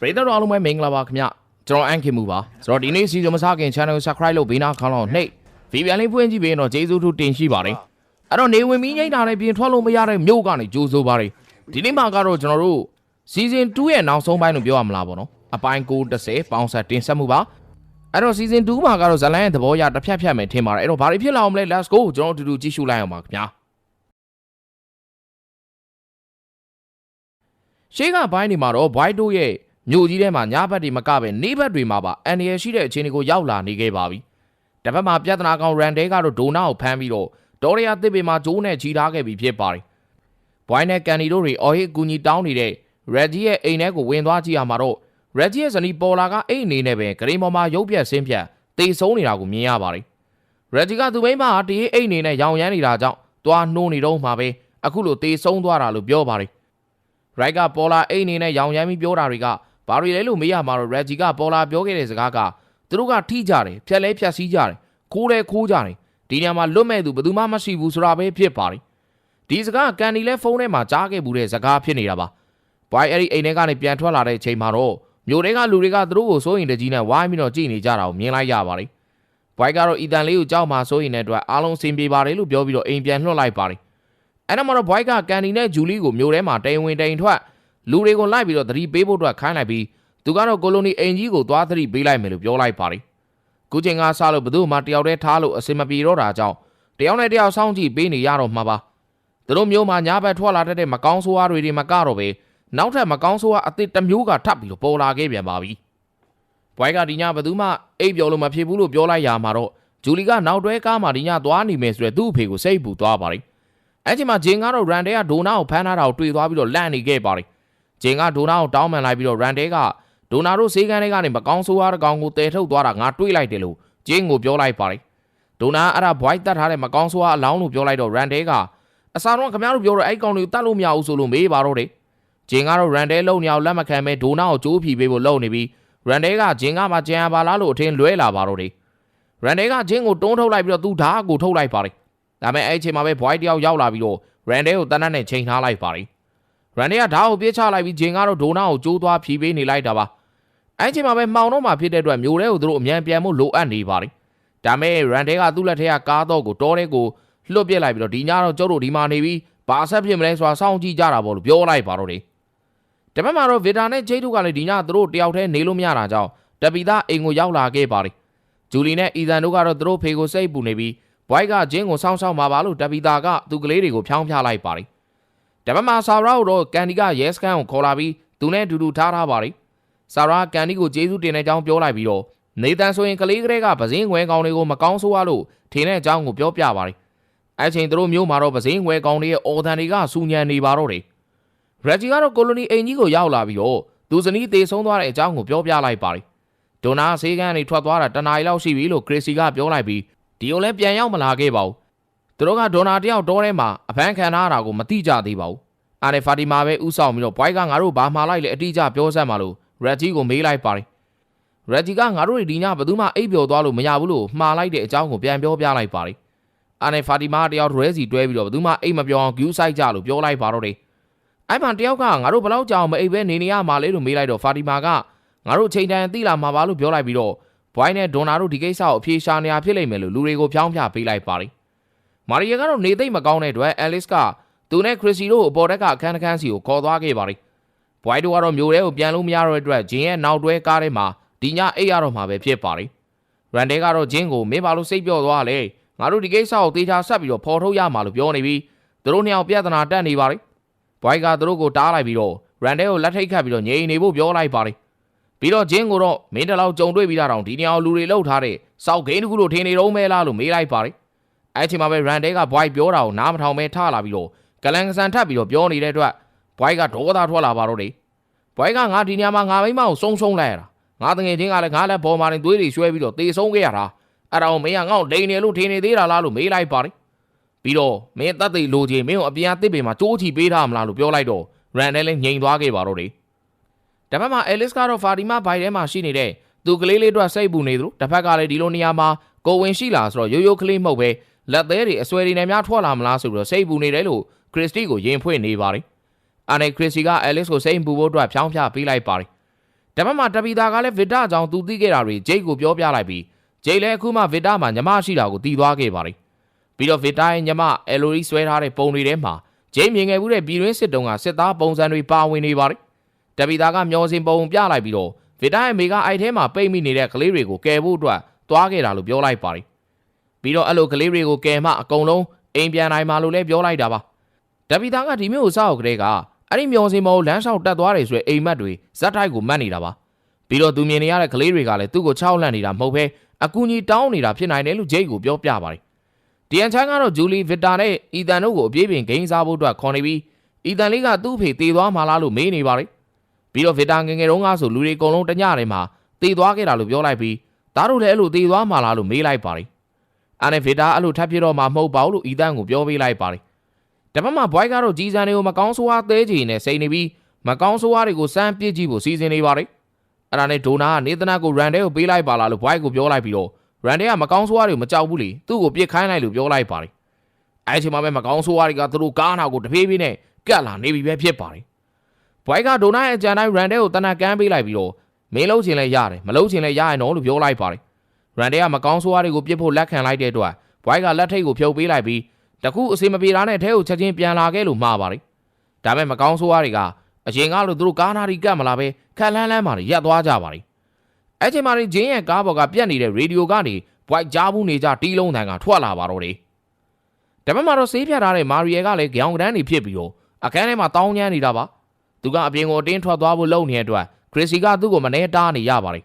ပရိသတ်တော်အားလုံးပဲမင်္ဂလာပါခင်ဗျကျွန်တော်အန်ခင်မူပါဆိုတော့ဒီနေ့စီစဉ်မစခင် channel ကို subscribe လုပ်ပေးနာခေါင်းလောက်နှိပ် VPN လေးဖွင့်ကြည့်ပေးရင်တော့ကျေးဇူးထူးတင်ရှိပါတယ်အဲ့တော့နေဝင်ပြီးငိမ့်တာလည်းပြင်ထွက်လို့မရတဲ့မြို့ကနေကြိုးစိုးပါတယ်ဒီနေ့မှာကတော့ကျွန်တော်တို့ season 2ရဲ့နောက်ဆုံးပိုင်းလို့ပြောရမလားပေါ့နော်အပိုင်း930ပေါင်းဆက်တင်ဆက်မှုပါအဲ့တော့ season 2မှာကတော့ဇလန်ရဲ့သဘောအရတစ်ဖြတ်ဖြတ်မယ်ထင်ပါတယ်အဲ့တော့ဘာတွေဖြစ်လာအောင်မလဲ let's go ကျွန်တော်တို့အတူတူကြည့်ရှုလိုက်အောင်ပါခင်ဗျာရှေးကဘိုင်းတွေမှာတော့ဘွိုက်တို့ရဲ့ မြို့ကြီးထဲမှာညဘက်တွေမကပဲနေ့ဘက်တွေမှာပါအန်ရယ်ရှိတဲ့အခြေအနေကိုရောက်လာနေခဲ့ပါပြီ။တစ်ဖက်မှာပြဿနာကောင်ရန်ဒဲကတော့ဒိုနာကိုဖမ်းပြီးတော့ဒေါ်ရယာတစ်ပေမှာဂျိုးနဲ့ချီထားခဲ့ပြီးဖြစ်ပါတယ်။ဘွိုင်းနဲ့ကန်နီတို့တွေအော်ဟစ်ကူညီတောင်းနေတဲ့ရက်ဂျီရဲ့အိမ်ထဲကိုဝင်သွားကြည့်ရမှာတော့ရက်ဂျီရဲ့ဇနီးပေါ်လာကအိမ်အနေနဲ့ပဲဂရိန်ပေါ်မှာရုပ်ပြက်ဆင်းပြက်တေဆုံးနေတာကိုမြင်ရပါတယ်။ရက်ဂျီကသူ့မိန်းမဟာတရေအိမ်အနေနဲ့ရောင်ရမ်းနေတာကြောင့်တွားနှိုးနေတော့မှပဲအခုလိုတေဆုံးသွားတာလို့ပြောပါတယ်။ရိုက်ကပေါ်လာအိတ်အနေနဲ့ရောင်ရမ်းပြီးပြောတာတွေက ဘာတွေလဲလို့မေးရမှာတော့ရက်ဂျီကပေါ်လာပြောခဲ့တဲ့စကားကသူတို့ကထိကြတယ်ဖြက်လဲဖြက်စီးကြတယ်ခိုးလဲခိုးကြတယ်ဒီညမှာလွတ်မဲ့သူဘယ်သူမှမရှိဘူးဆိုတာပဲဖြစ်ပါတယ်ဒီစကားကန်ဒီလဲဖုန်းထဲမှာကြားခဲ့ဘူးတဲ့စကားဖြစ်နေတာပါဘွိုင်အဲ့ဒီအိမ်ထဲကနေပြန်ထွက်လာတဲ့အချိန်မှာတော့မျိုးတွေကလူတွေကသူတို့ကိုစိုးရင်တကြီးနဲ့ဝိုင်းပြီးတော့ကြည့်နေကြတာကိုမြင်လိုက်ရပါတယ်ဘွိုင်ကတော့အီတန်လေးကိုကြောက်မှစိုးရင်တဲ့အတွက်အားလုံးအဆင်ပြေပါတယ်လို့ပြောပြီးတော့အိမ်ပြန်လွှတ်လိုက်ပါတယ်အဲ့တော့မတော့ဘွိုက်ကကန်ဒီနဲ့ဂျူလီကိုမျိုးထဲမှာတိန်ဝင်တိန်ထွက် လူတွေကိုလိုက်ပြီးတော့သတိပေးဖို့အတွက်ခိုင်းလိုက်ပြီးသူကတော့ကိုလိုနီအိမ်ကြီးကိုသွားသတိပေးလိုက်မယ်လို့ပြောလိုက်ပါတယ်ခုချိန်ကစလို့ဘသူမှတယောက်တည်းထားလို့အစင်မပြေတော့တာကြောင့်တယောက်နဲ့တယောက်စောင့်ကြည့်ပေးနေရတော့မှာပါသူတို့မျိုးမှာညာဘက်ထွက်လာတတ်တဲ့မကောင်းဆိုးဝါးတွေတွေမကတော့ပဲနောက်ထပ်မကောင်းဆိုးဝါးအသစ်တစ်မျိုးကထပ်ပြီးတော့ပေါ်လာခဲ့ပြန်ပါပြီဘွိုက်ကဒီညဘသူမှအိပ်ပျော်လို့မဖြစ်ဘူးလို့ပြောလိုက်ရမှာတော့ဂျူလီကနောက်တွဲကားမှာဒီညသွားနေမယ်ဆိုတဲ့သူ့အဖေကိုစိတ်ပူသွားပါတယ်အဲ့ချိန်မှာဂျင်ကတော့ရန်တဲကဒိုနာကိုဖမ်းထားတာကိုတွေ့သွားပြီးတော့လန့်နေခဲ့ပါတယ်။ ဂျင်ကဒိုနာကိုတောင်းပန်လိုက်ပြီးတော့ရန်တဲကဒိုနာတို့စေးကန်းတွေကနေမကောင်းဆိုးရတဲ့ကောင်ကိုတဲထုတ်သွားတာငါတွေးလိုက်တယ်လို့ဂျင်ကိုပြောလိုက်ပါတယ်။ဒိုနာအဲ့ဒါဘွိုက်တတ်ထားတဲ့မကောင်းဆိုးရအလောင်းလို့ပြောလိုက်တော့ရန်တဲကအစားတော့ခင်ဗျားတို့ပြောတော့အဲ့ကောင်တွေကိုတတ်လို့မရဘူးဆိုလို့မေးပါတော့တယ်။ဂျင်ကတော့ရန်တဲလုံနေအောင်လက်မခံပဲဒိုနာကိုကြိုးဖြီပေးဖို့လုပ်နေပြီးရန်တဲကဂျင်ကမှကြံရပါလားလို့အထင်လွဲလာပါတော့တယ်။ရန်တဲကဂျင်ကိုတွန်းထုတ်လိုက်ပြီးတော့သူ့ဓာတ်ကိုထုတ်လိုက်ပါတယ်။ဒါပေမဲ့အဲ့အချိန်မှာပဲဘွိုက်တယောက်ရောက်လာပြီးတော့ရန်ဒဲကိုတန်းတန်းနဲ့ချိန်ထားလိုက်ပါတယ် ရန်ဒဲကဓာတ်ကိုပြေးချလိုက်ပြီးဂျင်ကတော့ဒိုနာကိုကျိုးသွားဖြီးပေးနေလိုက်တာပါအဲ့ချိန်မှာပဲမှောင်တော့မှဖြစ်တဲ့အတွက်မျိုးတဲကိုသူတို့အမြန်ပြန်မှုလိုအပ်နေပါတယ်ဒါမဲ့ရန်ဒဲကသူ့လက်ထက်ကကားတော့ကိုတောတဲ့ကိုလွတ်ပြစ်လိုက်ပြီးတော့ဒီညတော့ကျုပ်တို့ဒီမှာနေပြီးဘာဆက်ဖြစ်မလဲဆိုတာစောင့်ကြည့်ကြတာပေါ့လို့ပြောလိုက်ပါတော့တယ်တပတ်မှာတော့ဗီတာနဲ့ဂျိတ်တို့ကလည်းဒီညသူတို့တယောက်တည်းနေလို့မရတာကြောင့်တပီသားအိမ်ကိုရောက်လာခဲ့ပါတယ်ဂျူလီနဲ့အီသန်တို့ကတော့သူတို့ဖေကိုစိတ်ပူနေပြီးဘွိုက်ကဂျင်းကိုစောင်းစောင်းมาပါလို့တပီတာကသူကလေးတွေကိုဖြောင်းဖျလိုက်ပါတယ်။ တပတ်မှာဆာရာကိုတော့ကန်ဒီကရဲစကန်ကိုခေါ်လာပြီးသူနဲ့အတူတူထားထားပါတယ်။ဆာရာကန်ဒီကိုကျေးဇူးတင်တဲ့အကြောင်းပြောလိုက်ပြီးတော့နေတန်ဆိုရင်ကလေးကလေးကပစင်းငွဲကောင်တွေကိုမကောင်းဆိုးရလို့ထင်းတဲ့အကြောင်းကိုပြောပြပါတယ်။အဲ့ချိန်သူတို့မျိုးမှာတော့ပစင်းငွဲကောင်တွေရဲ့အော်တန်တွေကစူညံနေပါတော့တယ်။ရက်ဂျီကတော့ကိုလိုနီအိမ်ကြီးကိုရောက်လာပြီးတော့သူဇနီးတေဆုံးသွားတဲ့အကြောင်းကိုပြောပြလိုက်ပါတယ်။ဒိုနာဆေးကန်းနေထွက်သွားတာတနားရီလောက်ရှိပြီလို့ခရစ်စီကပြောလိုက်ပြီးဒီကိုလည်းပြန်ရောက်မလာခဲ့ပါဘူး သူတို့ကဒေါနာတယောက်တောထဲမှာအဖမ်းခံထားတာကိုမသိကြသေးပါဘူးအားနဲ့ဖာတီမာပဲဥဆောင်ပြီးတော့ဘွိုက်ကငါတို့ဘာမှလိုက်လဲအတိအကျပြောစမ်းပါလို့ရက်ဂျီကိုမေးလိုက်ပါတယ်ရက်ဂျီကငါတို့ဒီညဘယ်သူမှအိပ်ပျော်သွားလို့မရဘူးလို့မှားလိုက်တဲ့အကြောင်းကိုပြန်ပြောပြလိုက်ပါတယ်အားနဲ့ဖာတီမာတယောက်ရဲစီတွဲပြီးတော့ဘယ်သူမှအိပ်မပြောအောင်ဂူးဆိုင်ကြလို့ပြောလိုက်ပါတော့တယ်အဲ့မှတယောက်ကငါတို့ဘယ်လောက်ကြောင်မအိပ်ပဲနေနေရမှာလဲလို့မေးလိုက်တော့ဖာတီမာကငါတို့ချိန်တန်သိလာမှာပါလို့ပြောလိုက်ပြီးတော့ဘွိုင်းနဲ့ဒေါနာတို့ဒီကိစ္စကိုအပြေရှာနေရဖြစ်လိမ့်မယ်လို့လူတွေကိုဖြောင်းပြပေးလိုက်ပါတယ်။ မာရီယာကတော့နေသိမ့်မကောင်းတဲ့အတွက်အဲလစ်ကသူနဲ့ခရစ်စီတို့ကိုအပေါ်တက်ကအခန်းတစ်ခန်းစီကိုခေါ်သွားခဲ့ပါတယ်။ဘွိုင်းတို့ကတော့မျိုးထဲကိုပြန်လို့မရတော့တဲ့အတွက်ဂျင်းရဲ့နောက်တွဲကားထဲမှာဒီညအိတ်ရတော့မှာပဲဖြစ်ပါတယ်။ရန်ဒဲကတော့ဂျင်းကိုမင်းဘာလို့စိတ်ပြော့သွားလဲ။ငါတို့ဒီကိစ္စကိုတေချာဆက်ပြီးတော့ဖော်ထုတ်ရမှာလို့ပြောနေပြီးသူတို့နှစ်ယောက်ပြဿနာတက်နေပါတယ်။ဘွိုင်းကသူတို့ကိုတားလိုက်ပြီးတော့ရန်ဒဲကိုလက်ထိတ်ခတ်ပြီးတော့ငြိမ်နေဖို့ပြောလိုက်ပါတယ်။ပြီးတော့ဂျင်းကိုတော့မင်းတလောက်ကြုံတွေ့ပြီးတာတောင်ဒီနေရာလူတွေလှုပ်ထားတဲ့စောက်ဂိမ်းတစ်ခုလို့ထင်နေတော့မဲလားလို့မေးလိုက်ပါတယ်။ အဲ့ချိန်မှာပဲရန်တဲကဘွိုက်ပြောတာကိုနားမထောင်ပဲထလာပြီးတော့ကလန်ကဆန်ထပ်ပြီးတော့ပြောနေတဲ့အတွက်ဘွိုက်ကဒေါသထွက်လာပါတော့တယ်။ဘွိုက်ကငါဒီနေရာမှာငါမိမကိုစုံစုံလိုက်ရတာ။ငါတငယ်ချင်းကလည်းငါလည်းပေါ်မာနေသွေးတွေရွှဲပြီးတော့တေဆုံးခဲ့ရတာ။အဲ့ဒါကိုမင်းကငါ့ကိုလိန်နေလို့ထင်နေသေးတာလားလို့မေးလိုက်ပါတယ်။ပြီးတော့မင်းတက်သိလိုချင်မင်းကိုအပြန်အသစ်ပင်မှာကြိုးချီပေးထားမလားလို့ပြောလိုက်တော့ရန်တဲလည်းငြိမ်သွားခဲ့ပါတော့တယ်။တစ်ဖက်မှာအဲလစ်ကတော့ဖာတီမာဘိုင်ထဲမှာရှိနေတဲ့သူကလေးလေးတို့စိတ်ပူနေသလိုတစ်ဖက်ကလည်းဒီလိုနေရာမှာကိုဝင်ရှိလာဆိုတော့ရိုးရိုးကလေးမဟုတ်ပဲ လက်သေးတွေအဆွဲတွေနဲ့များထွက်လာမလားဆိုပြီးတော့စိတ်ပူနေတယ်လို့ခရစ်စတီကိုယင်ဖွင့်နေပါတယ်။အာနဲ့ခရစ်စီကအဲလစ်ကိုစိတ်ပူဖို့အတွက်ဖြောင်းဖြပေးလိုက်ပါတယ်။တပတ်မှာတပီတာကလည်းဗစ်တာအကြောင်းသူသိခဲ့တာတွေဂျိတ်ကိုပြောပြလိုက်ပြီးဂျိတ်လည်းအခုမှဗစ်တာမှာညီမရှိတာကိုသိသွားခဲ့ပါတယ်ပြီးတော့ဗစ်တာရဲ့ညီမအယ်လိုရီဆွဲထားတဲ့ပုံတွေထဲမှာဂျိတ်မြင်ခဲ့မှုတဲ့ပြည်တွင်းစစ်တုံးကစစ်သားပုံစံတွေပါဝင်နေပါတယ်တပီတာကမျောစင်ပုံပြလိုက်ပြီးတော့ဗစ်တာရဲ့မိကအိုက်ထဲမှာပိတ်မိနေတဲ့ကလေးတွေကိုကယ်ဖို့အတွက်သွားခဲ့တာလို့ပြောလိုက်ပါတယ် ပြီးတော့အဲ့လိုကလေးတွေကိုကယ်မှအကုန်လုံးအိမ်ပြန်နိုင်မှာလို့လည်းပြောလိုက်တာပါတပီတာကဒီမျိုးကိုစောက်ကလေးကအဲ့ဒီမျောစင်ပုံကိုလမ်းလျှောက်တက်သွားတယ်ဆိုတဲ့အိမ်မက်တွေဇက်တိုက်ကိုမှတ်နေတာပါပြီးတော့သူမြင်နေရတဲ့ကလေးတွေကလည်းသူ့ကိုချောက်လန့်နေတာမဟုတ်ဘဲအကူကြီးတောင်းနေတာဖြစ်နိုင်တယ်လို့ဂျိတ်ကိုပြောပြပါတယ်ဒီအန်ချန်ကတော့ဂျူလီဗစ်တာနဲ့အီတန်တို့ကိုအပြေးပင်ဂိမ်းစားဖို့အတွက်ခေါ်နေပြီးအီတန်လေးကသူ့အဖေတည်သွားမှလားလို့မေးနေပါတယ်ပြီးတော့ဗစ်တာငယ်ငယ်တုန်းကဆိုလူတွေအကုန်လုံးတညထဲမှာတည်သွားခဲ့တာလို့ပြောလိုက်ပြီးဒါတို့လည်းအဲ့လိုတည်သွားမှလားလို့မေးလိုက်ပါတယ် အဲ့နဲ့ဗစ်တာအဲ့လိုထပ်ဖြစ်တော့မှမဟုတ်ပါဘူးလို့အီတန်ကိုပြောပေးလိုက်ပါတယ်တပတ်မှာဘွိုက်ကတော့ကြီးစံတွေကိုမကောင်းဆိုးအားသေးချင်နဲ့စိန်နေပြီးမကောင်းဆိုးအားတွေကိုစမ်းပစ်ကြည့်ဖို့စီစဉ်နေပါတယ်အဲ့ဒါနဲ့ဒိုနာကနေသနာကိုရန်တဲကိုပေးလိုက်ပါလားလို့ဘွိုက်ကိုပြောလိုက်ပြီးတော့ရန်တဲကမကောင်းဆိုးအားတွေကိုမကြောက်ဘူးလေသူ့ကိုပြစ်ခိုင်းလိုက်လို့ပြောလိုက်ပါတယ်အဲ့ချိန်မှာပဲမကောင်းဆိုးအားတွေကသူတို့ကားနာကိုတဖြည်းဖြည်းနဲ့ကတ်လာနေပြီပဲဖြစ်ပါတယ်ဘွိုက်ကဒိုနာရဲ့အကြံတိုင်းရန်တဲကိုတနက်ကမ်းပေးလိုက်ပြီးတော့မင်းလုံးချင်လဲရတယ်မလုံးချင်လဲရရင်တော့လို့ပြောလိုက်ပါတယ် ရန်တဲကမကောင်းဆိုးအားတွေကိုပြစ်ဖို့လက်ခံလိုက်တဲ့အတွက်ဘွိုက်ကလက်ထိတ်ကိုဖြုတ်ပေးလိုက်ပြီးတခုအစီမပြေတာနဲ့ထဲကိုချက်ချင်းပြန်လာခဲ့လို့မှားပါတယ်ဒါပေမဲ့မကောင်းဆိုးအားတွေကအရင်ကလို့သူတို့ကားနာတွေကတ်မလာပဲခက်လန်းလန်းမှရက်သွားကြပါတယ်အဲ့ချိန်မှာဂျင်းရဲ့ကားပေါ်ကပြက်နေတဲ့ရေဒီယိုကနေဘွိုက်ကြားဘူးနေကြတီးလုံးတန်ကထွက်လာပါတော့တယ်ဒါပေမဲ့တော့ဆေးပြတ်ထားတဲ့မာရီယယ်ကလည်းကြောင်ကန်းနေဖြစ်ပြီးတော့အခန်းထဲမှာတောင်းညမ်းနေတာပါသူကအပြင်ကိုအတင်းထွက်သွားဖို့လုပ်နေတဲ့အတွက်ခရစ်စီကသူ့ကိုမနှဲတားနေရပါတယ်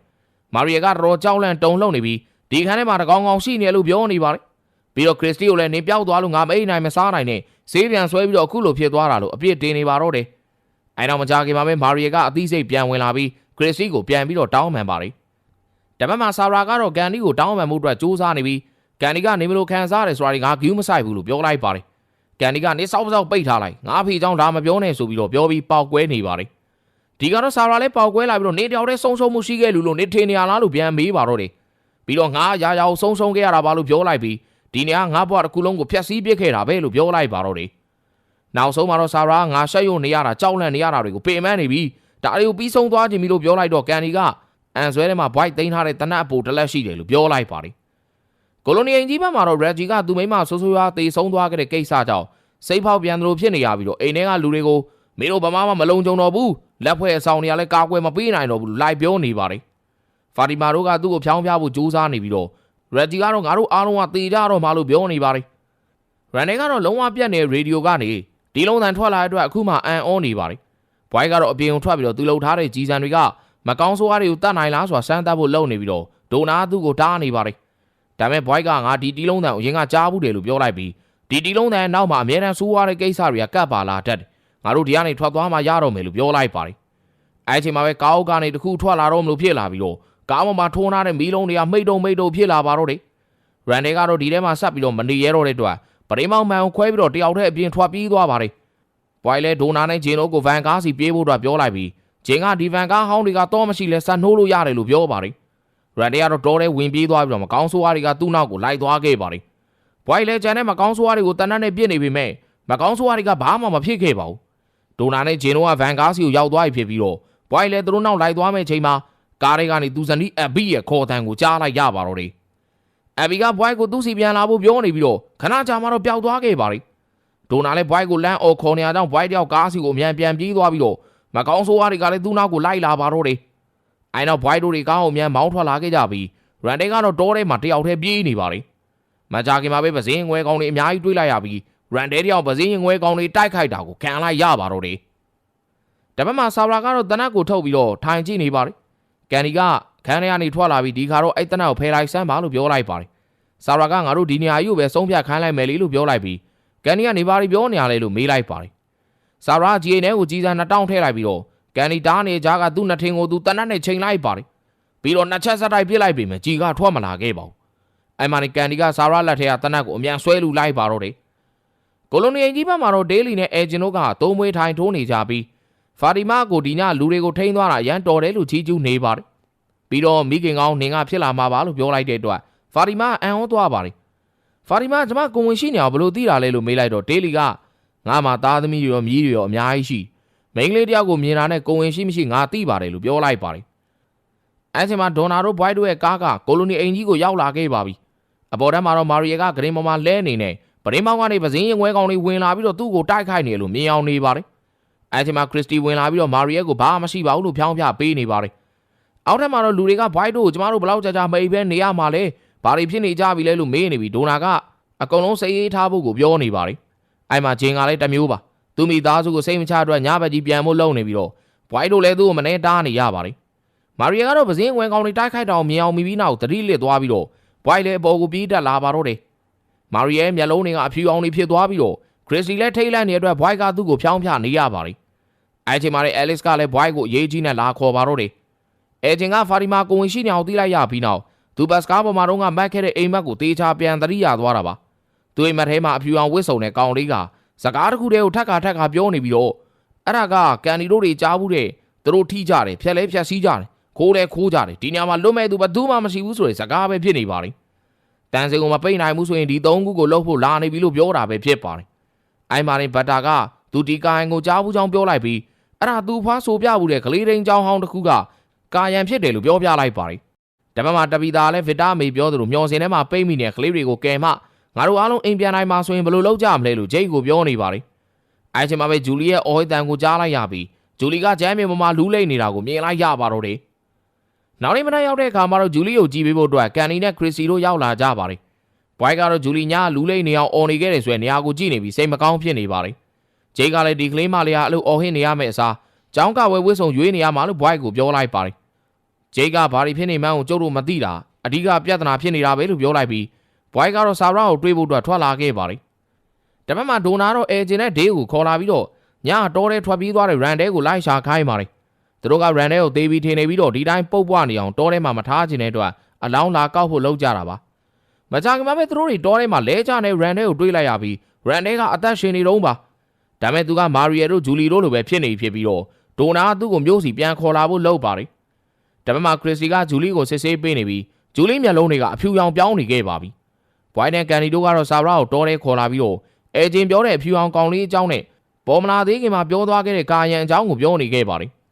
မာရီယာကတော်ကြောက်လန့်တုန်လှုပ်နေပြီးဒီခန်းထဲမှာတကောင်ကောင်ရှိနေလို့ပြောနေပါတယ်။ပြီးတော့ခရစ်စတီကိုလည်းနေပြောက်သွားလို့ငါမအိမ်နိုင်မစားနိုင်နဲ့ဈေးပြန်ဆွဲပြီးတော့အခုလိုဖြစ်သွားတာလို့အပြစ်တင်နေပါတော့တယ်။အဲတော့မကြခင်မှာပဲမာရီယာကအသိစိတ်ပြန်ဝင်လာပြီးခရစ်စတီကိုပြန်ပြီးတော့တောင်းပန်ပါတယ်။တပတ်မှာဆာရာကတော့ကန်ဒီကိုတောင်းပန်မှုအတွက်စူးစမ်းနေပြီးကန်ဒီကနေမလို့ခံစားရတယ်ဆိုတာကငါဂယူးမဆိုင်ဘူးလို့ပြောလိုက်ပါတယ်။ကန်ဒီကနေစောက်စောက်ပိတ်ထားလိုက်ငါအဖေကြောင့်ဒါမပြောနဲ့ဆိုပြီးတော့ပြောပြီးပေါက်ကွဲနေပါတယ်။ ဒီကတော့ဆာရာလည်းပေါက်ကွဲလာပြီးတော့နေတယောက်တည်းဆုံဆုံမှုရှိခဲ့လူလို့နေထင်နေရလားလို့ပြန်မေးပါတော့တယ်ပြီးတော့ငါရာရာကိုဆုံဆုံခဲ့ရတာပါလို့ပြောလိုက်ပြီးဒီနေရာငါဘွားတစ်ခုလုံးကိုဖျက်ဆီးပစ်ခဲ့တာပဲလို့ပြောလိုက်ပါတော့တယ်နောက်ဆုံးမှာတော့ဆာရာငါရှက်ရုံနေရတာကြောက်လန့်နေရတာတွေကိုပင်ပန်းနေပြီးဒါတွေကိုပြီးဆုံးသွားခြင်းပြီလို့ပြောလိုက်တော့ကန်ဒီကအန်ဆွဲထဲမှာဘွိုက်သိမ်းထားတဲ့တနတ်အပူတစ်လက်ရှိတယ်လို့ပြောလိုက်ပါတယ်ကိုလိုနီယန်ကြီးဘက်မှာတော့ရက်ဂျီကသူမိမဆိုးဆိုးရွားသေဆုံးသွားခဲ့တဲ့ကိစ္စကြောင့်စိတ်ဖောက်ပြန်သလိုဖြစ်နေရပြီးတော့အိမ်ထဲကလူတွေကို မင်းတို့ဗမာမှမလုံခြုံတော့ဘူးလက်ဖွဲ့အဆောင်တွေကလည်းကာကွယ်မပေးနိုင်တော့ဘူးလိုက်ပြောနေပါတယ်ဖာတီမာတို့ကသူ့ကိုဖျောင်းဖျားဖို့ကြိုးစားနေပြီးတော့ရက်ဂျီကတော့ငါတို့အားလုံးကတေကြတော့မှလို့ပြောနေပါတယ်ရန်နေကတော့လုံးဝပြတ်နေတဲ့ရေဒီယိုကနေဒီလုံးတန်ထွက်လာတဲ့အတွက်အခုမှအန်အောနေပါတယ်ဘွိုင်းကတော့အပြင်ကိုထွက်ပြီးတော့သူလှုပ်ထားတဲ့ကြီးစံတွေကမကောင်းဆိုးအားတွေကိုတတ်နိုင်လားဆိုတာစမ်းသပ်ဖို့လုပ်နေပြီးတော့ဒိုနာသူ့ကိုတားနေပါတယ်ဒါပေမဲ့ဘွိုက်ကငါဒီတီလုံးတန်ကိုရင်ကကြားဘူးတယ်လို့ပြောလိုက်ပြီးဒီတီလုံးတန်နောက်မှာအမြဲတမ်းဆိုးရတဲ့ကိစ္စတွေကကတ်ပါလာတတ်တယ် ငါတို့ဒီကနေထွက်သွားမှရတော့မယ်လို့ပြောလိုက်ပါတယ်အဲအချိန်မှာပဲကားအုပ်ကနေတခုထွက်လာတော့မလို့ဖြစ်လာပြီးတော့ကားပေါ်မှာထိုးထားတဲ့မီးလုံးတွေကမိတ်တုံမိတ်တုံဖြစ်လာပါတော့တယ်ရန်ဒေကတော့ဒီထဲမှာဆက်ပြီးတော့မနေရတော့တဲ့အတွက်ပရိမောင်မှန်ကိုခွဲပြီးတော့တယောက်တည်းအပြင်ထွက်ပြေးသွားပါတယ်ဘွိုင်လဲဒိုနာနဲ့ဂျင်းတို့ကိုဗန်ကားစီပြေးဖို့အတွက်ပြောလိုက်ပြီးဂျင်းကဒီဗန်ကားဟောင်းတွေကတော့မရှိလဲဆက်နှိုးလို့ရတယ်လို့ပြောပါတယ်ရန်ဒေကတော့တော်တဲ့ဝင်ပြေးသွားပြီးတော့မကောင်းဆိုးဝါးတွေကသူ့နောက်ကိုလိုက်သွားခဲ့ပါတယ်ဘွိုင်လဲဂျန်နဲ့မကောင်းဆိုးဝါးတွေကိုတနတ်နဲ့ပြစ်နေပေမဲ့မကောင်းဆိုးဝါးတွေကဘာမှမဖြစ်ခဲ့ပါဘူး ဒိုနာနဲ့ဂျင်းတို့ကဗန်ကားစီကိုရောက်သွားပြီဖြစ်ပြီးတော့ဘွိုင်လဲသူတို့နောက်လိုက်သွားမဲ့ချိန်မှာကားတွေကနေသူဇနီးအဘီရဲ့ခေါ်တန်ကိုကြားလိုက်ရပါတော့တယ်အဘီကဘွိုင်ကိုသူ့စီပြန်လာဖို့ပြောနေပြီးတော့ခဏကြာမှတော့ပျောက်သွားခဲ့ပါတယ်ဒိုနာလည်းဘွိုက်ကိုလမ်းအော်ခေါ်နေရကြောင်းဘွိုက်တယောက်ကားစီကိုအမြန်ပြန်ပြေးသွားပြီးတော့မကောင်းဆိုးဝါးတွေကလည်းသူ့နောက်ကိုလိုက်လာပါတော့တယ်။အဲနောက်ဘွိုက်တို့တွေကားကိုမြန်မောင်းထွက်လာခဲ့ကြပြီးရန်တေကတော့တောထဲမှာတယောက်တည်းပြေးနေပါလေ။မကြခင်မှာပဲပစင်းငွဲကောင်းတွေအများကြီးတွေးလိုက်ရပြီး ရန်တေတယောက်ပစင်းငွဲကောင်းတွေတိုက်ခိုက်တာကိုခံလိုက်ရပါတော့တယ်။တပတ်မှာဆာဗရာကတော့တနတ်ကိုထုတ်ပြီးတော့ထိုင်ကြည့်နေပါလေ။ကန်ဒီကခန်းထဲကနေထွက်လာပြီးဒီခါတော့အဲ့တနတ်ကိုဖယ်လိုက်စမ်းပါလို့ပြောလိုက်ပါတယ်။ဆာဗရာကငါတို့ဒီနေရာကြီးကိုပဲဆုံးဖြတ်ခိုင်းလိုက်မယ်လေလို့ပြောလိုက်ပြီးကန်နီကနေပါရီပြောနေရလဲလို့မေးလိုက်ပါတယ်။ဆာရာဂျီအေနဲ့ကိုကြီးစားနှစ်တောင်းထည့်လိုက်ပြီးတော့ကန်နီတားနေကြကသူ့နှစ်ထင်းကိုသူတနတ်နဲ့ချိန်လိုက်ပါတယ်။ပြီးတော့နှစ်ချက်ဆက်တိုက်ပြစ်လိုက်ပြီမယ်ကြီးကထွက်မလာခဲ့ပါဘူး။အဲ့မှာနေကန်နီကဆာရာလက်ထဲကတနတ်ကိုအမြန်ဆွဲလူလိုက်ပါတော့တယ်။ ကိုလိုနီယန်ကြီးဘက်မှာတော့ဒေးလီနဲ့အဲဂျင်တို့ကသုံးမွေးထိုင်ထိုးနေကြပြီးဖာတီမာကိုဒီညလူတွေကိုထိန်းသွားတာရန်တော်တယ်လို့ကြီးကျူးနေပါတယ်။ပြီးတော့မိခင်ကောင်းနင်ကဖြစ်လာမှာပါလို့ပြောလိုက်တဲ့အတွက်ဖာတီမာအံ့ဩသွားပါတယ်ဖာဒီမာကျမကိုဝင်ရှိနေအောင်ဘလို့သိတာလဲလို့မေးလိုက်တော့ဒေးလီကငါမှသားသမီးတွေရောမြည်တွေရောအများကြီးရှိမိန်းကလေးတယောက်ကိုမြင်တာနဲ့ကိုဝင်ရှိမရှိငါသိပါတယ်လို့ပြောလိုက်ပါတယ်အဲချိန်မှာဒေါ်နာတို့ဘွိုက်တို့ရဲ့ကားကကိုလိုနီအိမ်ကြီးကိုရောက်လာခဲ့ပါပြီအပေါ်တန်းမှာတော့မာရီယာကဂရင်းပေါ်မှာလဲနေနေ ပရင်းမောင်းကနေပစင်းရင်ဝဲကောင်လေးဝင်လာပြီးတော့သူ့ကိုတိုက်ခိုက်နေလို့မြင်အောင်နေပါတယ်အဲချိန်မှာခရစ်စတီဝင်လာပြီးတော့မာရီယာကိုဘာမှမရှိပါဘူးလို့ဖြောင်းပြပေးနေပါတယ်အောက်ထပ်မှာတော့လူတွေကဘွိုက်တို့ကိုကျမတို့ဘယ်လောက်ကြာကြာမအိပ်ပဲနေရမှာလဲဘာတွေဖြစ်နေကြပြီလဲလို့မေးနေပြီဒေါ်နာကအကုန်လုံးစိတ်အေးထားဖို့ကိုပြောနေပါတယ်အဲမှာဂျင်ကလည်းတစ်မျိုးပါသူမိသားစုကိုစိတ်မချအတွက်ညဘက်ကြီးပြန်ဖို့လုပ်နေပြီးတော့ဘွိုက်တို့လည်းသူ့ကိုမနေတားနေရပါတယ်မာရီယာကတော့ပစင်းဝင်ကောင်လေးတိုက်ခိုက်တောင်မြင်အောင်မိပြီးနောက်သတိလစ်သွားပြီးတော့ဘွိုက်လည်းအပေါ်ကိုပြေးတက်လာပါတော့တယ် မာရီယာရဲ့မျက်လုံးတွေကအဖြူအောင်တွေဖြစ်သွားပြီးတော့ခရစ်စတီလည်းထိတ်လန့်နေတဲ့အတွက်ဘွိုက်ကသူ့ကိုဖျောင်းဖျနေရပါတယ်အဲချိန်မှာလည်းအဲလစ်ကလည်းဘွိုက်ကိုအရေးကြီးနဲ့လာခေါ်ပါတော့တယ်အဲချိန်ကဖာဒီမာကိုဝင်ရှိနေအောင်တီးလိုက်ရပြီးနောက်သူဘတ်စကားပေါ်မှာတော့ကမတ်ခဲ့တဲ့အိမ်မက်ကိုတေးချပြန်သတိရသွားတာပါသူအိမ်မက်ထဲမှာအဖြူအောင်ဝစ်စုံတဲ့ကောင်လေးကစကားတစ်ခုတည်းကိုထက်ကထက်ကပြောနေပြီးတော့အဲ့ဒါကကန်ဒီတို့တွေကြားဘူးတဲ့သူတို့ထိကြတယ်ဖြက်လဲဖြက်စီးကြတယ်ခိုးလဲခိုးကြတယ်ဒီညမှာလွတ်မဲ့သူဘသူမှမရှိဘူးဆိုတဲ့စကားပဲဖြစ်နေပါလိမ့် တန်စင်ကိုမပိတ်နိုင်ဘူးဆိုရင်ဒီသုံးခုကိုလှုပ်ဖို့လာနေပြီလို့ပြောတာပဲဖြစ်ပါတယ်အိုင်မာရင်ဘတ်တာကသူဒီကာယံကိုကြားဘူးချောင်းပြောလိုက်ပြီးအဲ့ဒါသူဖွားဆိုပြဘူးတဲ့ကလေးရင်းချောင်းဟောင်းတစ်ခုကကာယံဖြစ်တယ်လို့ပြောပြလိုက်ပါတယ်တပတ်မှာတပီတာလည်းဗစ်တာမေပြောသလိုမျောစင်ထဲမှာပိတ်မိနေတဲ့ကလေးတွေကိုကယ်မငါတို့အားလုံးအိမ်ပြန်နိုင်မှာဆိုရင်ဘယ်လိုလုပ်ကြမလဲလို့ဂျိတ်ကိုပြောနေပါတယ်အဲချိန်မှာပဲဂျူလီရဲ့အော်ဟိတန်ကိုကြားလိုက်ရပြီးဂျူလီကဂျမ်းမြေပေါ်မှာလူးလိမ့်နေတာကိုမြင်လိုက်ရပါတော့တယ် နောက်နေ့မနက်ရောက်တဲ့အခါမှာတော့ဂျူလီကိုကြည့်ပေးဖို့အတွက်ကန်နီနဲ့ခရစ်စီတို့ရောက်လာကြပါတယ်ဘွိုက်ကတော့ဂျူလီညာလူးလိမ့်နေအောင်အော်နေခဲ့တယ်ဆိုရင်နေရာကိုကြည့်နေပြီးစိတ်မကောင်းဖြစ်နေပါတယ်ဂျိတ်ကလည်းဒီကလေးမလေးကအလို့အော်ဟစ်နေရမယ့်အစားကျောင်းကဝဲဝစ်ဆုံရွေးနေရမှာလို့ဘွိုက်ကိုပြောလိုက်ပါတယ်ဂျိတ်ကဘာတွေဖြစ်နေမှန်းကိုကျုပ်တို့မသိတာအဓိကပြဿနာဖြစ်နေတာပဲလို့ပြောလိုက်ပြီးဘွိုက်ကတော့ဆာရာကိုတွေးဖို့အတွက်ထွက်လာခဲ့ပါတယ်။တပတ်မှာဒိုနာတော့အဲဂျင်နဲ့ဒေးကိုခေါ်လာပြီးတော့ညတော်တဲ့ထွက်ပြေးသွားတဲ့ရန်တဲကိုလိုက်ရှာခိုင်းပါတယ်။ သူတို့ကရန်တဲကိုသေးပြီးထင်နေပြီးတော့ဒီတိုင်းပုတ်ပွားနေအောင်တောထဲမှာမထားချင်တဲ့အတွက်အလောင်းလာကောက်ဖို့လုပ်ကြတာပါ။မကြခင်မှာပဲသူတို့တွေတောထဲမှာလဲကြတဲ့ရန်တဲကိုတွေးလိုက်ရပြီးရန်တဲကအသက်ရှင်နေတော့ပါ။ဒါမဲ့သူကမာရီယယ်တို့ဂျူလီတို့လိုပဲဖြစ်နေဖြစ်ပြီးတော့ဒိုနာကသူ့ကိုမျိုးစီပြန်ခေါ်လာဖို့လုပ်ပါတယ်။ဒါပေမဲ့ခရစ်စီကဂျူလီကိုစစ်ဆေးပေးနေပြီးဂျူလီမျက်လုံးတွေကအဖြူရောင်ပြောင်းနေခဲ့ပါပြီ။ဘွိုင်းနဲ့ကန်ဒီတို့ကတော့ဆာရာကိုတော်ရဲခေါ်လာပြီးတော့အဲဂျင်ပြောတဲ့အဖြူအောင်ကောင်လေးအကြောင်းနဲ့ပေါ်မလာသေးခင်မှာပြောသွားခဲ့တဲ့ကာယံအကြောင်းကိုပြောနေခဲ့ပါတယ်။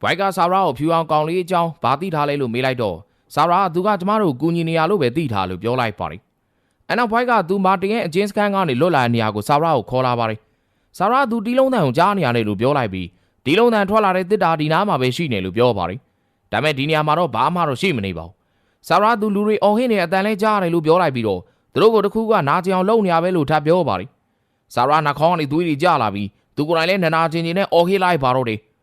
ဘွိုက်ကဆာရာကိုဖြူအောင်ကောင်လေးအကြောင်းဘာသိထားလဲလို့မေးလိုက်တော့ဆာရာကသူကကျမတို့ကူညီနေရလို့ပဲသိထားလို့ပြောလိုက်ပါတယ်။အနောက်ဘွိုက်ကသူမာတင်ရဲ့အချင်းစကန်ကနေလွတ်လာတဲ့နေရာကိုဆာရာကိုခေါ်လာပါတယ်။ဆာရာကသူတီးလုံးတန်ကိုကြားနေရတယ်လို့ပြောလိုက်ပြီးဒီလုံးတန်ထွက်လာတဲ့တစ်တာဒီနားမှာပဲရှိနေလို့ပြောပါတယ်။ဒါပေမဲ့ဒီနေရာမှာတော့ဘာမှတော့ရှိမနေပါဘူး။ဆာရာသူလူတွေအော်ဟင်းနေတဲ့အတန်လဲကြားရတယ်လို့ပြောလိုက်ပြီးတော့သူတို့ကတခုကနာကျင်အောင်လုပ်နေရပဲလို့ထပ်ပြောပါတယ်။ဆာရာနှာခေါင်းကနေသွေးတွေကျလာပြီးသူကိုယ်တိုင်လည်းနနာချင်းချင်းနဲ့အော်ဟစ်လိုက်ပါတော့တယ်။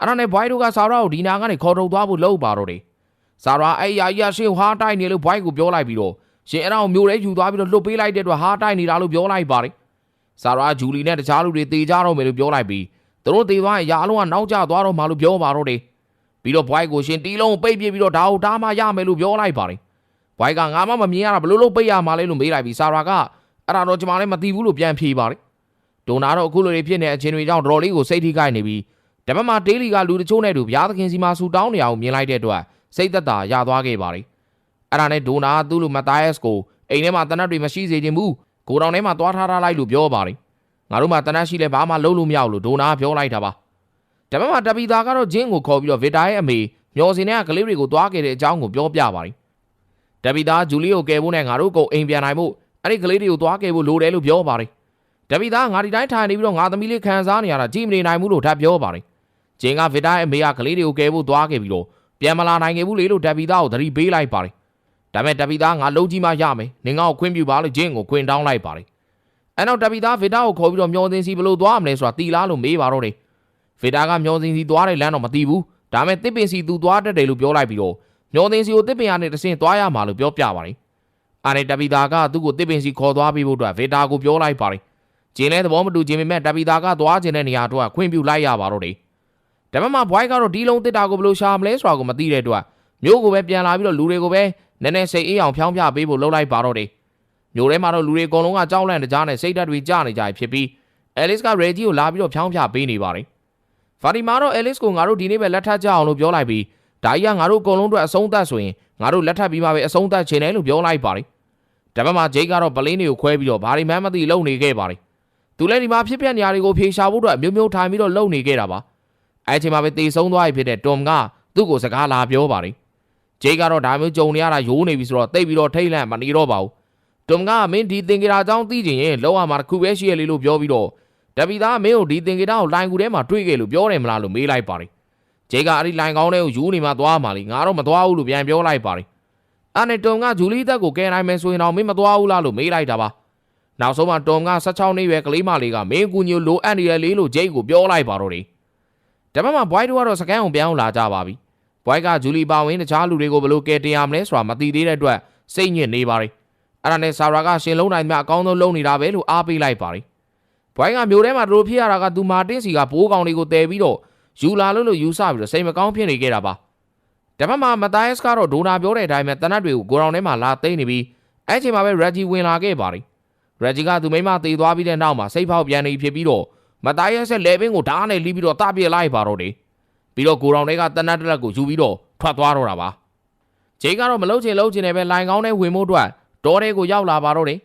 အဲ့ဒါနဲ့ဘွိုက်တို့ကဆာရာကိုဒီနာကနေခေါ်ထုတ်သွားဖို့လုပ်ပါတော့တယ်။ဆာရာအဲ့ရာကြီးကရှင်ဟာတိုက်နေလို့ဘွိုက်ကိုပြောလိုက်ပြီးတော့ရှင်အဲ့ဒါကိုမျိုးရဲယူသွားပြီးတော့လွတ်ပေးလိုက်တဲ့အတွက်ဟာတိုက်နေတာလို့ပြောလိုက်ပါတယ်။ဆာရာဂျူလီနဲ့တခြားလူတွေတေကြတော့မယ်လို့ပြောလိုက်ပြီးသူတို့တေသွားရင်ရာအလုံးကနောက်ကျသွားတော့မှလို့ပြောပါတော့တယ်။ပြီးတော့ဘွိုက်ကိုရှင်တီးလုံးပိတ်ပြပြီးတော့ဒါကိုတားမှရမယ်လို့ပြောလိုက်ပါတယ်။ဘွိုက်ကငါမှမမြင်ရတာဘလို့လို့ပိတ်ရမှာလဲလို့မေးလိုက်ပြီးဆာရာကအဲ့ဒါတော့ကျွန်မလည်းမသိဘူးလို့ပြန်ဖြေပါတယ်ဒိုနာတော့အခုလိုတွေဖြစ်နေတဲ့အချင်းတွေကြောင့်တော်တော်လေးကိုစိတ်ထိခိုက်နေပြီး တပတ်မှာဒေးလီကလူတချို့နဲ့တူဘုရားသခင်စီမှာဆူတောင်းနေအောင်မြင်လိုက်တဲ့အတွက်စိတ်သက်သာရသွားခဲ့ပါတယ်အဲ့ဒါနဲ့ဒိုနာသူ့လူမတ်သားယက်စ်ကိုအိမ်ထဲမှာတနတ်တွေမရှိစေချင်ဘူးကိုတောင်ထဲမှာသွားထားထားလိုက်လို့ပြောပါတယ်ငါတို့မှတနတ်ရှိလဲဘာမှလုပ်လို့မရဘူးလို့ဒိုနာပြောလိုက်တာပါတပတ်မှာတပီတာကတော့ဂျင်းကိုခေါ်ပြီးတော့ဗစ်တာရဲ့အမေမျောစင်တဲ့ကလေးတွေကိုသွားခဲ့တဲ့အကြောင်းကိုပြောပြပါတယ်တပီတာဂျူလီကိုကယ်ဖို့နဲ့ငါတို့ကိုအိမ်ပြန်နိုင်ဖို့အဲ့ဒီကလေးတွေကိုသွားခဲ့ဖို့လိုတယ်လို့ပြောပါတယ်တပီသားငါဒီတိုင်းထိုင်နေပြီးတော့ငါသမီးလေးခံစားနေရတာကြည့်မနေနိုင်ဘူးလို့ထပ်ပြောပါတယ်။ ဂျင်းကဗစ်တာရဲ့အမေကကလေးတွေကိုကယ်ဖို့သွားခဲ့ပြီးတော့ပြန်မလာနိုင်ခဲ့ဘူးလေလို့တပီသားကိုသတိပေးလိုက်ပါတယ်။ဒါပေမဲ့တပီသားငါလုံးကြီးမှရမယ်။နင်ငါ့ကိုခွင့်ပြုပါလို့ဂျင်းကိုခွင့်တောင်းလိုက်ပါတယ်။အဲနောက်တပီသားဗစ်တာကိုခေါ်ပြီးတော့မျောသိန်းစီဘလို့သွားမလဲဆိုတာတီလားလို့မေးပါတော့တယ်။ဗစ်တာကမျောသိန်းစီသွားတဲ့လမ်းတော့မသိဘူး။ဒါပေမဲ့တစ်ပင်စီသူသွားတတ်တယ်လို့ပြောလိုက်ပြီးတော့မျောသိန်းစီကိုတစ်ပင်ကနေတဆင့်သွားရမှာလို့ပြောပြပါတယ်။အားနဲ့တပီသားကသူ့ကိုတစ်ပင်စီခေါ်သွားပြီးဖို့အတွက်ဗစ်တာကိုပြောလိုက်ပါတယ်။ဂျင်းလဲသဘောမတူခြင်းပေမဲ့တပီတာကသွားခြင်းတဲ့နေရာတော့ခွင့်ပြုလိုက်ရပါတော့တယ်။ ဒါပေမဲ့ဘွိုက်ကတော့ဒီလုံးတစ်တာကိုဘယ်လိုရှာမလဲဆိုတာကိုမသိတဲ့အတွက်မျိုးကိုပဲပြန်လာပြီးတော့လူတွေကိုပဲနည်းနည်းစိတ်အေးအောင်ဖြောင်းပြပေးဖို့လှုပ်လိုက်ပါတော့တယ်။မျိုးထဲမှာတော့လူတွေအကုန်လုံးကကြောက်လန့်တကြားနဲ့စိတ်ဓာတ်တွေကျနေကြဖြစ်ပြီးအဲလစ်ကရေဂျီကိုလာပြီးတော့ဖြောင်းပြပေးနေပါတယ်။ဖာဒီမာတော့အဲလစ်ကိုငါတို့ဒီနေ့ပဲလက်ထပ်ကြအောင်လို့ပြောလိုက်ပြီးဒါကြီးကငါတို့အကုန်လုံးအတွက်အဆုံးသတ်ဆိုရင်ငါတို့လက်ထပ်ပြီးမှပဲအဆုံးသတ်ချင်တယ်လို့ပြောလိုက်ပါတယ်။ဒါပေမဲ့ဂျိတ်ကတော့ပလင်းတွေကိုခွဲပြီးတော့ဘာဒီမှမသိလုံနေခဲ့ပါတယ်သူလည်းဒီမှာဖြစ်ပြနေရာတွေကိုဖြေရှာဖို့အတွက်အမျိုးမျိုးထိုင်ပြီးတော့လုပ်နေခဲ့တာပါ အဲအချိန်မှာပဲတေဆုံးသွားပြီဖြစ်တဲ့တွမ်ကသူ့ကိုစကားလာပြောပါတယ်ဂျိတ်ကတော့ဒါမျိုးကြုံနေရတာရိုးနေပြီဆိုတော့တိတ်ပြီးတော့ထိတ်လန့်မနေတော့ပါဘူးတုံကမင်းဒီသင်္ကေတအကြောင်းသိချင်ရင်လောကမှာတစ်ခုပဲရှိရလေလို့ပြောပြီးတော့တပီသားမင်းကိုဒီသင်္ကေတကိုလိုင်ကူထဲမှာတွေ့ခဲ့လို့ပြောတယ်မလားလို့မေးလိုက်ပါတယ်ဂျိတ်ကအဲ့ဒီလိုင်ကောင်းတဲ့ကိုယူနေမှသွားမှလေငါတော့မသွားဘူးလို့ပြန်ပြောလိုက်ပါတယ်အဲ့နဲ့တုံကဂျူလီတက်ကိုကဲနိုင်မယ်ဆိုရင်တော့မင်းမသွားဘူးလားလို့မေးလိုက်တာပါနောက်ဆုံးမှတုံက16နှစ်ရွယ်ကလေးမလေးကမင်းကူညိုလိုအပ်နေရလေလို့ဂျိတ်ကိုပြောလိုက်ပါတော့တယ် တပတ်မှာဘွိုင်းတို့ကတော့စကန်အောင်ပြောင်းလာကြပါပြီဘွိုက်ကဂျူလီပါဝင်တခြားလူတွေကိုဘယ်လိုကယ်တင်ရမလဲဆိုတာမသိသေးတဲ့အတွက်စိတ်ညစ်နေပါတယ်။အဲ့ဒါနဲ့ဆာရာကရှင်လုံးနိုင်မြအကောင်းဆုံးလုပ်နေတာပဲလို့အားပေးလိုက်ပါတယ်။ဘွိုက်ကမျိုးထဲမှာတို့ဖြစ်ရတာကသူမာတင်စီကဘိုးကောင်တွေကိုတဲပြီးတော့ယူလာလို့လို့ယူဆပြီးတော့စိတ်မကောင်းဖြစ်နေခဲ့တာပါ။တပတ်မှာမတိုင်းစ်ကတော့ဒိုနာပြောတဲ့အတိုင်းပဲတနတ်တွေကိုကိုရောင်ထဲမှာလာသိမ့်နေပြီးအဲ့ချိန်မှာပဲရက်ဂျီဝင်လာခဲ့ပါတယ်။ရက်ဂျီကသူမိမတေသွားပြီးတဲ့နောက်မှာစိတ်ဖောက်ပြန်နေဖြစ်ပြီးတော့ မသားရဲဆက်လေပင်ကိုဓာတ်နဲ့လှီးပြီးတော့တပြစ်လိုက်ပါတော့တယ်ပြီးတော့ကိုရောင်တွေကတနတ်တလက်ကိုယူပြီးတော့ထွက်သွားတော့တာပါဂျိန်းကတော့မလုံးချင်လုံးချင်နေပဲလိုင်ကောင်းထဲဝင်ဖို့အတွက်ဒေါ်တွေကိုရောက်လာပါတော့တယ်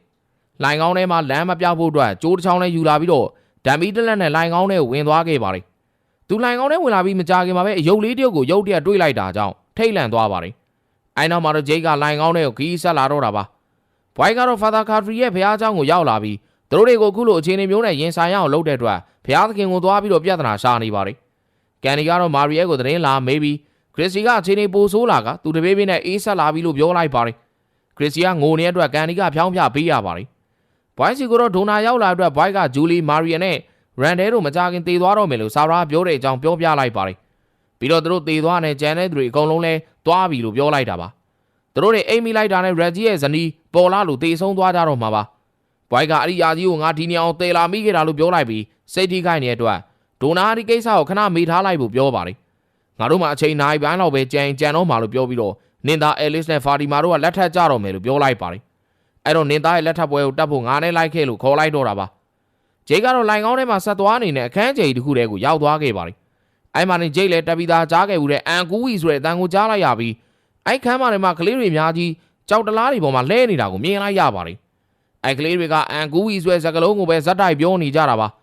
လိုင်ကောင်းထဲမှာလမ်းမပြောက်ဖို့အတွက်ကြိုးတစ်ချောင်းနဲ့ယူလာပြီးတော့ဒမ်မီတလက်နဲ့လိုင်ကောင်းထဲဝင်သွားခဲ့ပါတယ်သူလိုင်ကောင်းထဲဝင်လာပြီးမကြခင်မှာပဲအယုတ်လေးတယောက်ကိုရုတ်တရက်တွေးလိုက်တာကြောင့်ထိတ်လန့်သွားပါတယ်အဲနောက်မှာတော့ဂျိန်းကလိုင်ကောင်းထဲကိုခီးဆက်လာတော့တာပါဘွိုင်းကတော့ Father Cartry ရဲ့ဘုရားကျောင်းကိုရောက်လာပြီးသူတို့တွေကိုအခုလိုအခြေအနေမျိုးနဲ့ရင်ဆိုင်ရအောင်လုပ်တဲ့အတွက် ဖះသခင်ကိုသွားပြီးတော့ပြဿနာရှာနေပါတယ်ကန်ဒီကတော့မာရီယဲကိုသတင်းလာမေးပြီးခရစ်စီကအခြေအနေပိုဆိုးလာကသူတပေးပေးနဲ့အေးဆက်လာပြီလို့ပြောလိုက်ပါတယ်ခရစ်စီကငိုနေတဲ့အတွက်ကန်ဒီကဖြောင်းပြပေးရပါတယ်ဘွိုင်းစီကတော့ဒိုနာရောက်လာအတွက်ဘွိုက်ကဂျူလီမာရီယံနဲ့ရန်ဒဲတို့မကြခင်တည်သွားတော့မယ်လို့ဆာရာပြောတဲ့အကြောင်းပြောပြလိုက်ပါတယ်ပြီးတော့သူတို့တည်သွားတဲ့ဂျန်တဲ့သူတွေအကုန်လုံးလဲသွားပြီလို့ပြောလိုက်တာပါသူတို့တွေအိမ်မိလိုက်တာနဲ့ရက်ဂျီရဲ့ဇနီးပေါ်လာလို့တည်ဆုံးသွားကြတော့မှာပါဘွိုက်ကအဲ့ဒီယာကြီးကိုငါဒီနေအောင်တည်လာမိခဲ့တာလို့ပြောလိုက်ပြီး စိတ်ထိခိုက်နေတဲ့အတွက်ဒိုနာဒီကိစ္စကိုခဏမေးထားလိုက်ဖို့ပြောပါတယ်။ငါတို့မှအချိန်နိုင်ပိုင်းလောက်ပဲကြံကြံတော့မှလို့ပြောပြီးတော့နင်သားအဲလစ်နဲ့ဖာဒီမာတို့ကလက်ထပ်ကြတော့မယ်လို့ပြောလိုက်ပါတယ်။အဲ့တော့နင်သားရဲ့လက်ထပ်ပွဲကိုတတ်ဖို့ငါနဲ့လိုက်ခဲ့လို့ခေါ်လိုက်တော့တာပါ။ဂျိတ်ကတော့လိုင်ကောင်းထဲမှာဆက်သွားနေတဲ့အခန်းကျယ်တစ်ခုတည်းကိုရောက်သွားခဲ့ပါတယ်။အဲ့မှာနေဂျိတ်လည်းတက်ပြီးသားကြားခဲ့ဘူးတဲ့အန်ကူဝီဆိုတဲ့အတန်ကိုကြားလိုက်ရပြီးအဲ့ခန်းမှာနေမှာကလေးတွေအများကြီးကြောက်တလားတွေပေါ်မှာလဲနေတာကိုမြင်လိုက်ရပါတယ်။အဲ့ကလေးတွေကအန်ကူဝီဆိုတဲ့စကလုံးကိုပဲဇက်တိုက်ပြောနေကြတာပါ။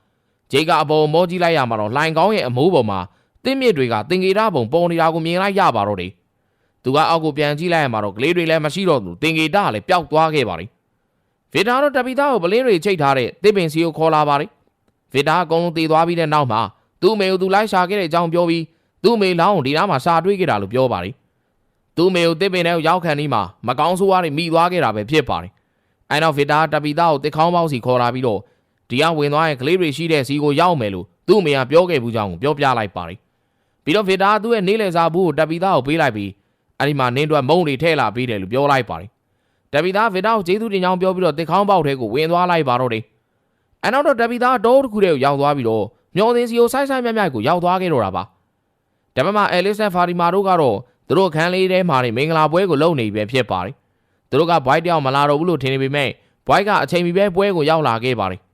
ဂျိတ်ကအပေါ်မောကြည့်လိုက်ရမှာတော့လိုင်ကောင်းရဲ့အမိုးပေါ်မှာတင်းမြစ်တွေကတင်ကေတာပုံပေါ်နေတာကိုမြင်လိုက်ရပါတော့တယ်။သူကအောက်ကိုပြန်ကြည့်လိုက်ရမှာတော့ကလေးတွေလည်းမရှိတော့ဘူးတင်ကေတာကလည်းပျောက်သွားခဲ့ပါတယ်။ဗီတာတော့တပီသားကိုပလင်းတွေချိတ်ထားတဲ့တစ်ပင်စီကိုခေါ်လာပါတယ်။ဗီတာအကုန်လုံးတည်သွားပြီးတဲ့နောက်မှာသူ့အမေကိုသူလိုက်ရှာခဲ့တဲ့အကြောင်းပြောပြီးသူ့အမေလောင်းကိုဒီနားမှာရှာတွေ့ခဲ့တာလို့ပြောပါတယ်။သူ့အမေကိုတစ်ပင်ထဲကိုရောက်ခံပြီးမှမကောင်းဆိုးဝါးတွေမိသွားခဲ့တာပဲဖြစ်ပါတယ်။အဲနောက်ဗီတာတပီသားကိုတစ်ခေါင်းပေါက်စီခေါ်လာပြီးတော့ ဒီကဝင်သွားရင်ကလေးတွေရှိတဲ့စီကိုရောက်မယ်လို့သူ့အမေကပြောခဲ့ဘူးကြောင်းကိုပြောပြလိုက်ပါတယ်။ပြီးတော့ဗီတာကသူ့ရဲ့နေလေစာဘူးကိုတပ်ပီသားကိုပေးလိုက်ပြီးအဲ့ဒီမှာနင်းအတွက်မုံတွေထည့်လာပေးတယ်လို့ပြောလိုက်ပါတယ်။တပ်ပီသားဗီတာကိုကျေးဇူးတင်ကြောင်းပြောပြီးတော့တစ်ခေါင်းပေါက်ထဲကိုဝင်သွားလိုက်ပါတော့တယ်။အဲနောက်တော့တပ်ပီသားတောတစ်ခုတည်းကိုရောက်သွားပြီးတော့မျောသိန်းစီကိုဆိုက်ဆိုက်မြတ်မြတ်ကိုရောက်သွားခဲ့တော့တာပါ။ဒါပေမဲ့အဲလစ်နဲ့ဖာဒီမာတို့ကတော့သူတို့ခန်းလေးထဲမှာနေမင်္ဂလာပွဲကိုလုပ်နေပြီဖြစ်ပါတယ်။သူတို့ကဘွိုက်တယောက်မလာတော့ဘူးလို့ထင်နေပေမဲ့ဘွိုက်ကအချိန်မီပဲပွဲကိုရောက်လာခဲ့ပါတယ်။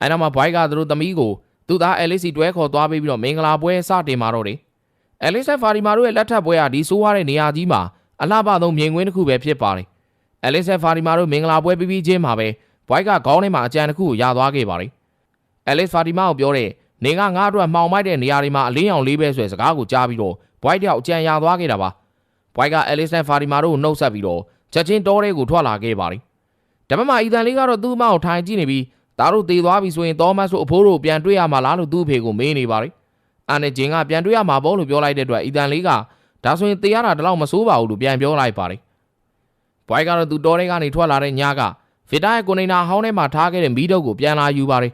အဲနောက်မှာဘွိုက်ကသူတို့သမီးကိုသူ့သားအဲလစ်စီတွဲခေါ်သွားပြီးပြီးတော့မင်္ဂလာပွဲစတင်มาတော့တယ်။အဲလစ်နဲ့ဖာဒီမာတို့ရဲ့လက်ထပ်ပွဲကဒီဆိုးရတဲ့နေရာကြီးမှာအလှပဆုံးမြင်ကွင်းတစ်ခုပဲဖြစ်ပါတယ်။အဲလစ်နဲ့ဖာဒီမာတို့မင်္ဂလာပွဲပြီးပြီးချင်းမှာပဲဘွိုက်ကခေါင်းထဲမှာအကြံတစ်ခုကိုရသွားခဲ့ပါတယ်။အဲလစ်ဖာတီမာကိုပြောတဲ့နေကငါ့အတွက်မှောင်မိုက်တဲ့နေရာတွေမှာအလင်းရောင်လေးပဲဆိုတဲ့စကားကိုကြားပြီးတော့ဘွိုက်တယောက်အကြံရသွားခဲ့တာပါဘွိုက်ကအဲလစ်နဲ့ဖာတီမာတို့ကိုနှုတ်ဆက်ပြီးတော့ချက်ချင်းတောထဲကိုထွက်လာခဲ့ပါတယ်ဒါပေမဲ့အီသန်လေးကတော့သူ့အမကိုထိုင်ကြည့်နေပြီး ဒါတို့တေသွားပြီဆိုရင်သောမတ်တို့အဖိုးတို့ပြန်တွေ့ရမှာလားလို့သူ့အဖေကိုမေးနေပါတယ်အာနဲ့ဂျင်ကပြန်တွေ့ရမှာပေါ့လို့ပြောလိုက်တဲ့အတွက်အီသန်လေးကဒါဆိုရင်တေရတာတလောက်မဆိုးပါဘူးလို့ပြန်ပြောလိုက်ပါတယ်ဘွိုက်ကတော့သူတောထဲကနေထွက်လာတဲ့ညကဗီတာရဲ့ကိုနေနာဟောင်းထဲမှာထားခဲ့တဲ့မီးတုပ်ကိုပြန်လာယူပါတယ်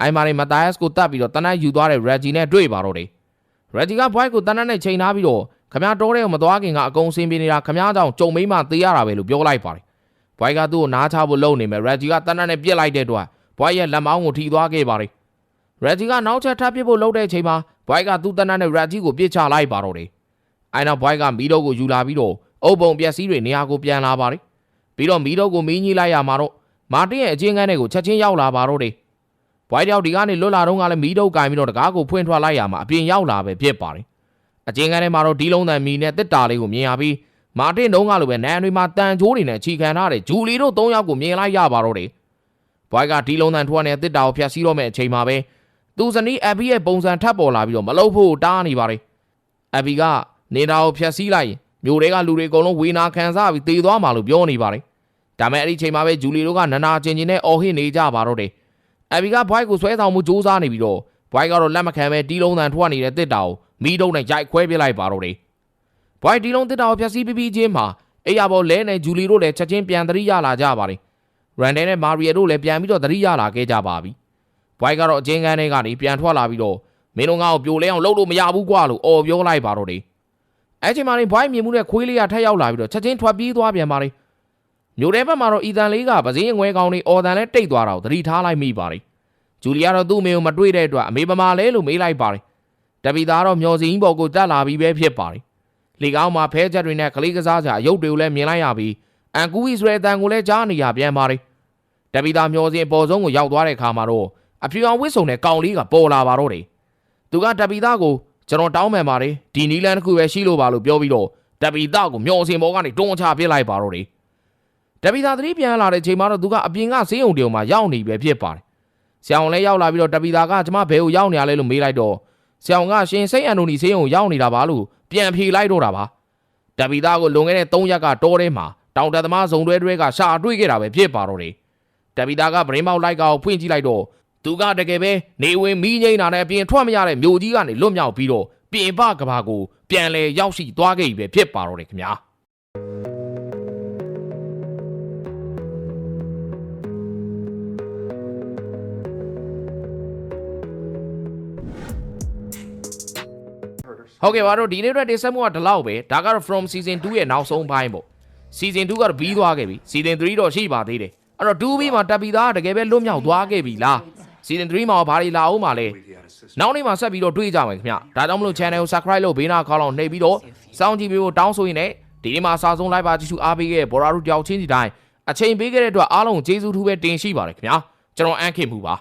အိုင်မာရီမတာယက်စ်ကိုတတ်ပြီးတော့တနတ်ယူသွားတဲ့ရက်ဂျီနဲ့တွေ့ပါတော့တယ်။ရက်ဂျီကဘွိုက်ကိုတနတ်နဲ့ချိန်ထားပြီးတော့ခမ ्या တောထဲကိုမသွားခင်ကအကုန်စင်ပြနေတာခမ ्या ကြောင့်ကြုံမိမှသေရတာပဲလို့ပြောလိုက်ပါတယ်။ဘွိုက်ကသူ့ကိုနားချဖို့လုပ်နေမယ်ရက်ဂျီကတနတ်နဲ့ပြစ်လိုက်တဲ့အတွက် ဘွိုက်ရဲ့လက်မောင်းကိုထိသွားခဲ့ပါတယ်။ရက်ဂျီကနောက်ချက်ထပ်ပစ်ဖို့လုပ်တဲ့အချိန်မှာဘွိုက်ကသူ့တနတ်နဲ့ရက်ဂျီကိုပြစ်ချလိုက်ပါတော့တယ်။အိုင်နောက်ဘွိုက်ကမီးတော့ကိုယူလာပြီးတော့အုပ်ပုံပျက်စီးတွေနေရာကိုပြန်လာပါတယ်။ပြီးတော့မီးတော့ကိုမီးညှိလိုက်ရမှာတော့မာတင်ရဲ့အချင်းကန်းတွေကိုချက်ချင်းရောက်လာပါတော့တယ်။ဘွိုက်တယောက်ဒီကနေလွတ်လာတော့ကလည်းမီးတုပ်ကင်ပြီးတော့တကားကိုဖွင့်ထွက်လိုက်ရမှာအပြင်ရောက်လာပဲဖြစ်ပါတယ်။အကျဉ်းကန်းထဲမှာတော့ဒီလုံးတန်မီနဲ့တစ်တာလေးကိုမြင်ရပြီးမာတင်တုံးကလိုပဲနန်းတွေမှာတန်ချိုးနေနဲ့ခြီခံထားတဲ့ဂျူလီတို့၃ယောက်ကိုမြင်လိုက်ရပါတော့တယ်။ ဘွိုက်ကဒီလုံးတန်ထွက်နေတဲ့တစ်တာကိုဖျက်ဆီးတော့မဲ့အချိန်မှာပဲသူဇနီးအဘီရဲ့ပုံစံထပ်ပေါ်လာပြီးတော့မလုပ်ဖို့တားနေပါတယ်။အဘီကနေတာကိုဖျက်ဆီးလိုက်ရင်မြို့တွေကလူတွေအကုန်လုံးဝေနာခံစားပြီးတေသွားမှလို့ပြောနေပါတယ်ဒါမဲ့အဲ့ဒီချိန်မှာပဲဂျူလီတို့ကနနာချင်းချင်းနဲ့အော်ဟစ်နေကြပါတော့တယ်အဘီကဘွိုက်ကိုဆွဲဆောင်မှုစူးစမ်းနေပြီးတော့ဘွိုက်ကတော့လက်မခံပဲတီးလုံးတန်ထွက်နေတဲ့တစ်တာကိုမီးတုံးနဲ့ရိုက်ခွဲပစ်လိုက်ပါတော့တယ်ဘွိုက်တီးလုံးတစ်တာကိုဖျက်ဆီးပြီးပြီးချင်းမှာအေးရပေါ်လဲနဲ့ဂျူလီတို့လည်းချက်ချင်းပြန်သတိရလာကြပါတယ် ရန်ဒဲနဲ့မာရီယာတို့လည်းပြန်ပြီးတော့သတိရလာခဲ့ကြပါပြီဘွိုက်ကတော့အချင်းကန်းတွေကနေပြန်ထွက်လာပြီးတော့မင်းတို့ငါ့ကိုပြိုလဲအောင်လုပ်လို့မရဘူးကွာလို့အော်ပြောလိုက်ပါတော့တယ်အဲ့ချိန်မှာနေဘွိုင်းမြင်မှုတဲ့ခွေးလေးကထက်ရောက်လာပြီးတော့ချက်ချင်းထွက်ပြေးသွားပြန်ပါလေမြို့ထဲဘက်မှာတော့အီတန်လေးကပစင်းငွဲကောင်းလေးအော်တန်လဲတိတ်သွားတာကိုသတိထားလိုက်မိပါလေဂျူလီကတော့သူ့အမေကိုမတွေ့တဲ့အတွက်အမေပမာလဲလို့မေးလိုက်ပါလေတပီသားတော့မျောစင်းဘော်ကိုတက်လာပြီးပဲဖြစ်ပါလေလေကောင်းမှာဖဲချက်တွေနဲ့ကလေးကစားကြအရုပ်တွေကိုလည်းမြင်လိုက်ရပြီးအန်ကူဝီဆိုတဲ့အတန်ကိုလည်းကြားနေရပြန်ပါလေ တပီသားမျောစင်းအပေါ်ဆုံးကိုရောက်သွားတဲ့အခါမှာတော့အဖြူအောင်ဝစ်စုံတဲ့ကောင်လေးကပေါ်လာပါတော့တယ်သူကတပီသားကိုကျွန်တော်တောင်းပန်ပါတယ်ဒီနီလန်တစ်ခုပဲရှိလို့ပါလို့ပြောပြီးတော့တပီသားကိုမျောစင်ဘောကနေတွန်းချပစ်လိုက်ပါတော့တယ်တပီသားသတိပြန်လာတဲ့ချိန်မှာတော့သူကအပြင်ကဆေးရုံတုံမှာရောက်နေပဲဖြစ်ပါတယ်ဆရာဝန်လည်းရောက်လာပြီးတော့တပီသားကကျွန်မဘယ်ကိုရောက်နေရလဲလို့မေးလိုက်တော့ဆရာဝန်ကရှင်စိတ်အန်တိုနီဆေးရုံရောက်နေတာပါလို့ပြန်ဖြေလိုက်တော့တာပါတပီသားကိုလွန်ခဲ့တဲ့3ရက်ကတောထဲမှာတောင်တက်သမားဇုံတွဲတွဲကရှာတွေ့ခဲ့တာပဲဖြစ်ပါတော့တယ် တပီသားကဗရင်မောက်လိုက်ကောက်ဖွင့်ကြည့်လိုက်တော့သူကတကယ်ပဲနေဝင်မီးငိမ့်တာနဲ့အပြင်ထွက်မရတဲ့မြို့ကြီးကနေလွတ်မြောက်ပြီးတော့ပြင်ပကဘာကိုပြန်လဲရောက်ရှိသွားခဲ့ပြီပဲဖြစ်ပါတော့တယ်ခင်ဗျာဟုတ်ကဲ့ပါတော့ဒီနေ့အတွက်တင်ဆက်မှုကဒီလောက်ပဲဒါကတော့ from season 2ရဲ့နောက်ဆုံးပိုင်းပေါ့ season 2ကတော့ပြီးသွားခဲ့ပြီ season 3တော့ရှိပါသေးတယ် အဲ့တော့ 2B မှာတပ်ပြီးသားကတကယ်ပဲလွတ်မြောက်သွားခဲ့ပြီလား season 3မှာဘာတွေလာအောင်မှာလဲနောက်နေ့မှာဆက်ပြီးတော့တွေ့ကြမယ်ခင်ဗျဒါကြောင့်မလို့ channel ကို subscribe လုပ်ဘေးနားခေါင်းလောက်နှိပ်ပြီးတော့စောင့်ကြည့်ပေးဖို့တောင်းဆိုရင်လည်းဒီနေ့မှာအစားဆုံး live ပါကြည့်ရှုအားပေးခဲ့တဲ့ဘော်ရာတို့တယောက်ချင်းစီတိုင်းအချိန်ပေးခဲ့တဲ့အတွက်အားလုံးကျေးဇူးထူးပဲတင်ရှိပါတယ်ခင်ဗျာကျွန်တော်အန်ခင်မှုပါ